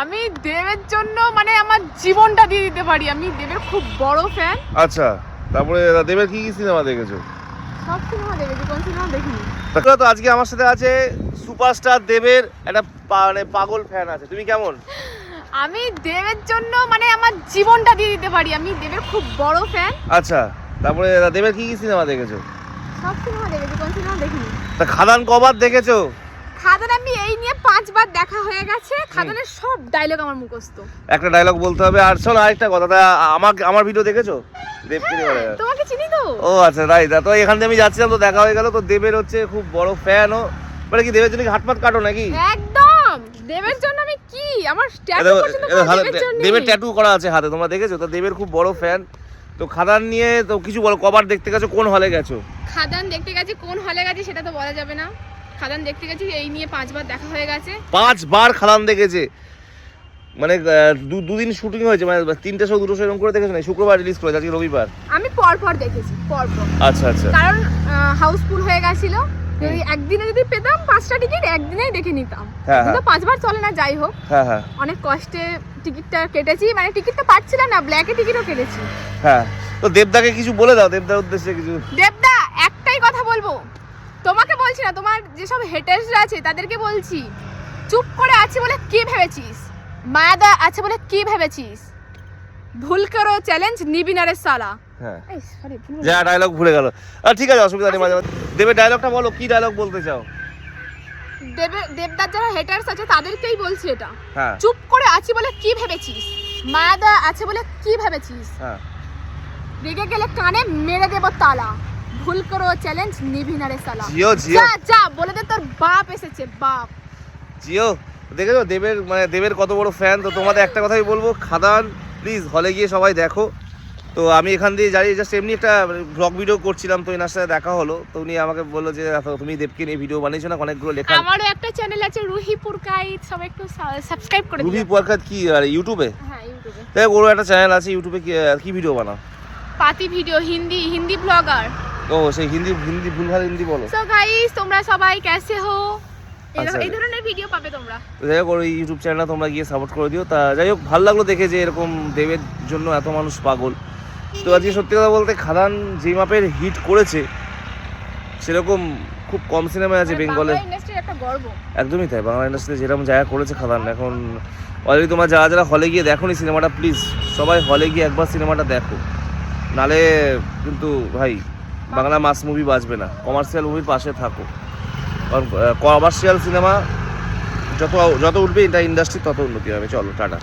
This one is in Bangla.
আমি দেবের জন্য মানে আমার জীবনটা দিয়ে দিতে পারি। আমি দেবের খুব বড় ফ্যান আচ্ছা তারপরে দেবের কি কি সিনেমা দেখেছ? সব সিনেমা দেখেছি কোন সিনেমা দেখিনি। তো আজকে আমার সাথে আছে সুপারস্টার দেবের একটা মানে পাগল ফ্যান আছে। তুমি কেমন? আমি দেবের জন্য মানে আমার জীবনটা দিয়ে দিতে পারি। আমি দেবের খুব বড় ফ্যান আচ্ছা তারপরে দেবের কি কি সিনেমা দেখেছ? সব সিনেমা দেখেছি কোন সিনেমা দেখিনি। তা খাদান কবার দেখেছ? খাদান আমি এই নিয়ে পাঁচবার দেখা হয়ে গেছে খাদানের সব ডায়লগ আমার মুখস্থ। একটা ডায়লগ বলতে হবে আর শোনো আরেকটা কথা তা আমার আমার ভিডিও দেখেছ? বলে? হ্যাঁ, তোমাকে চিনি তো? ও আচ্ছা তাই তা এখান থেকে আমি যাচ্ছিলাম তো দেখা হয়ে গেল তো দেবের হচ্ছে খুব বড় ফ্যান ও। মানে কি দেবের জন্য কি হাটপাত কাটো নাকি? একদম! দেবের জন্য আমি কি? আমার ট্যাটু দেবের ট্যাটু করা আছে হাতে তোমরা দেখেছ? তো দেবের খুব বড় ফ্যান তো খাদান নিয়ে তো কিছু বলো কবার দেখতে গেছো কোন হলে গেছো? খাদান দেখতে গেছি কোন হলে গেছি সেটা তো বলা যাবে না। খাদান দেখতে গেছি এই নিয়ে পাঁচবার দেখা হয়ে গেছে। পাঁচবার খাদান দেখেছে। মানে দু- দুদিন শুটিং হয়েছে মানে তিনটে শো দুটো শো এরকম করে দেখেছ না শুক্রবার রিলিজ করেছে আজকে রবিবার? আমি পর পর দেখেছি পর পর আচ্ছা আচ্ছা। কারণ হাউসফুল হয়ে গেছিল। যদি একদিনে যদি পেতাম পাঁচটা টিকিট একদিনেই দেখে নিতাম। হ্যাঁ, কিন্তু পাঁচবার চলে না যাই হোক। হ্যাঁ হ্যাঁ। অনেক কষ্টে টিকিটটা কেটেছি মানে টিকিটটা পাচ্ছিলাম না ব্ল্যাকে টিকিটও কেটেছি। হ্যাঁ। তো দেবদাকে কিছু বলে দাও দেবদার উদ্দেশ্যে কিছু। দেবদা একটাই কথা বলব। তোমাকে বলছি না তোমার যেসব হেটার্সরা আছে তাদেরকে বলছি চুপ করে আছি বলে কি ভেবেছিস? মায়াদা আছে বলে কি ভেবেছিস? ভুল করো চ্যালেঞ্জ নিবি না রে সালা। হ্যাঁ। যা ডায়লগ ভুলে গেল। আর ঠিক আছে অসুবিধা নেই মাঝে মাঝে। দেবের ডায়লগটা বলো কি ডায়লগ বলতে চাও? দেবে দেবদার যারা হেটার্স আছে তাদেরকেই বলছি এটা। হ্যাঁ। চুপ করে আছি বলে কি ভেবেছিস? মায়াদা আছে বলে কি ভেবেছিস? হ্যাঁ। রেগে গেলে কানে মেরে দেব তালা। ভুল করো চ্যালেঞ্জ নিবি না রে সালা। জিও জিও। যা যা বলে দে তোর বাপ এসেছে বাপ। জিও দেখেছ? দেবের মানে দেবের কত বড় ফ্যান তো তোমাদের একটা কথাই বলব। খাদান প্লিজ হলে গিয়ে সবাই দেখো। তো আমি এখান দিয়ে যাই জাস্ট এমনি একটা ব্লগ ভিডিও করছিলাম তো এনার সাথে দেখা হলো। তো উনি আমাকে বলল যে তুমি দেবকে নিয়ে ভিডিও বানিয়েছো না? অনেকগুলো লেখা আমারও একটা চ্যানেল আছে রুহিপুর পুরকাইত। সবাই একটু সাবস্ক্রাইব করে দিও। পুয়ারকাত কি আর ইউটিউবে হ্যাঁ ইউটিউবে তাই ওর একটা চ্যানেল আছে ইউটিউবে কি কি ভিডিও বানাও? পাতি ভিডিও হিন্দি হিন্দি ব্লগার ও সেই হিন্দি হিন্দি ভুলভাল হিন্দি বলো। সো গাইস তোমরা সবাই কেসে হো। এই আচ্ছা। এই ধরনের ভিডিও পাবে তোমরা। যাই হোক ওর এই ইউটিউব চ্যানেলটা তোমরা গিয়ে সাপোর্ট করে দিও। তা যাই হোক ভালো লাগল দেখে যে এরকম দেবের জন্য এত মানুষ পাগল। তো আজকে সত্যি কথা বলতে খাদান যে মাপের হিট করেছে সেরকম খুব কম সিনেমা আছে বেঙ্গলে গর্ব। একদমই তাই বাংলা ইন্ডাস্ট্রিতে যেরকম জায়গা করেছে খাদান। এখন অলরেডি তোমরা যারা যারা হলে গিয়ে দেখো সিনেমাটা প্লিজ সবাই হলে গিয়ে একবার সিনেমাটা দেখো। নালে কিন্তু ভাই বাংলা মাস মুভি বাঁচবে না। কমার্শিয়াল মুভির পাশে থাকো। কারণ কমার্শিয়াল সিনেমা যত যত উঠবে, এটা ইন্ডাস্ট্রি তত উন্নতি হবে। চলো, টাটা।